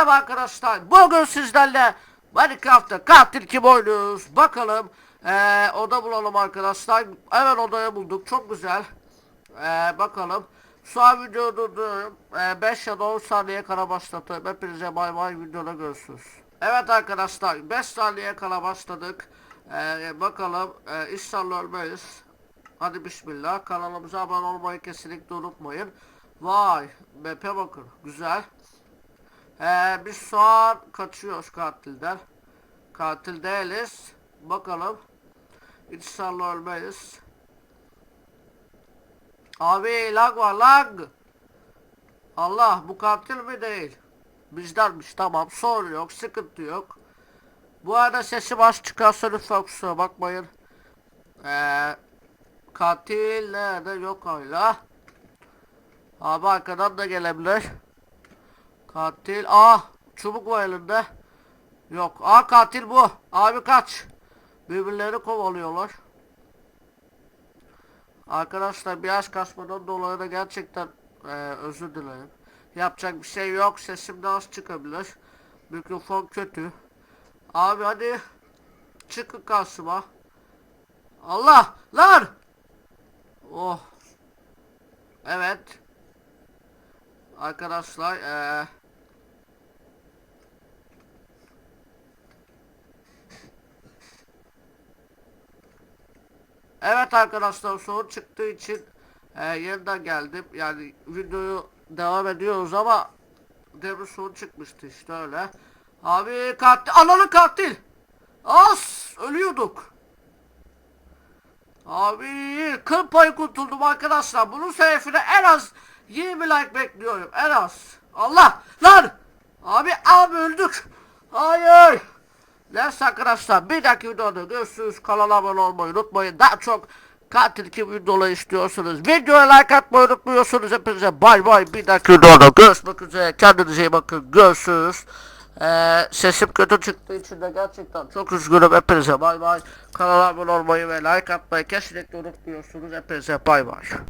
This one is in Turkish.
Merhaba arkadaşlar. Bugün sizlerle Minecraft'ta katil kim oynuyoruz? Bakalım. Ee, oda bulalım arkadaşlar. Hemen odayı bulduk. Çok güzel. Ee, bakalım. Şu an videoyu durduruyorum. Ee, 5 ya da 10 saniye kala başlatıyorum. Hepinize bay bay videoda görüşürüz. Evet arkadaşlar 5 saniye kala başladık. Ee, bakalım ee, inşallah ölmeyiz. Hadi bismillah. Kanalımıza abone olmayı kesinlikle unutmayın. Vay. Map'e bakın. Güzel. Ee, biz an kaçıyoruz katilden. Katil değiliz. Bakalım. İnşallah ölmeyiz. Abi lag var lag. Allah bu katil mi değil? Bizdenmiş tamam sorun yok sıkıntı yok. Bu arada sesim az çıkarsa lütfen kusura bakmayın. Ee, katil nerede yok hala. Abi arkadan da gelebilir. Katil. Ah çubuk var elinde. Yok. Ah katil bu. Abi kaç. Birbirlerini kovalıyorlar. Arkadaşlar biraz kasmadan dolayı da gerçekten eee, özür dilerim. Yapacak bir şey yok. Sesim de az çıkabilir. Mikrofon kötü. Abi hadi. Çıkın karşıma. Allah! Lan! Oh. Evet. Arkadaşlar eee Evet arkadaşlar sorun çıktığı için eee yeniden geldim. Yani videoyu devam ediyoruz ama demin sorun çıkmıştı işte öyle. Abi katil, ananı katil. As ölüyorduk. Abi kıl payı kurtuldum arkadaşlar. Bunun sebebine en az 20 like bekliyorum. En az. Allah lan. Abi abi öldük. Hayır. Neyse arkadaşlar bir dahaki videoda görüşürüz. Kanala abone olmayı unutmayın. Daha çok katil kim videoları istiyorsunuz. Videoya like atmayı unutmuyorsunuz. Hepinize bay bay. Bir dahaki videoda görüşmek üzere. Kendinize iyi bakın. Görüşürüz. Ee, sesim kötü çıktığı için de gerçekten çok üzgünüm. Hepinize bay bay. Kanala abone olmayı ve like atmayı kesinlikle unutmuyorsunuz. Hepinize bay bay.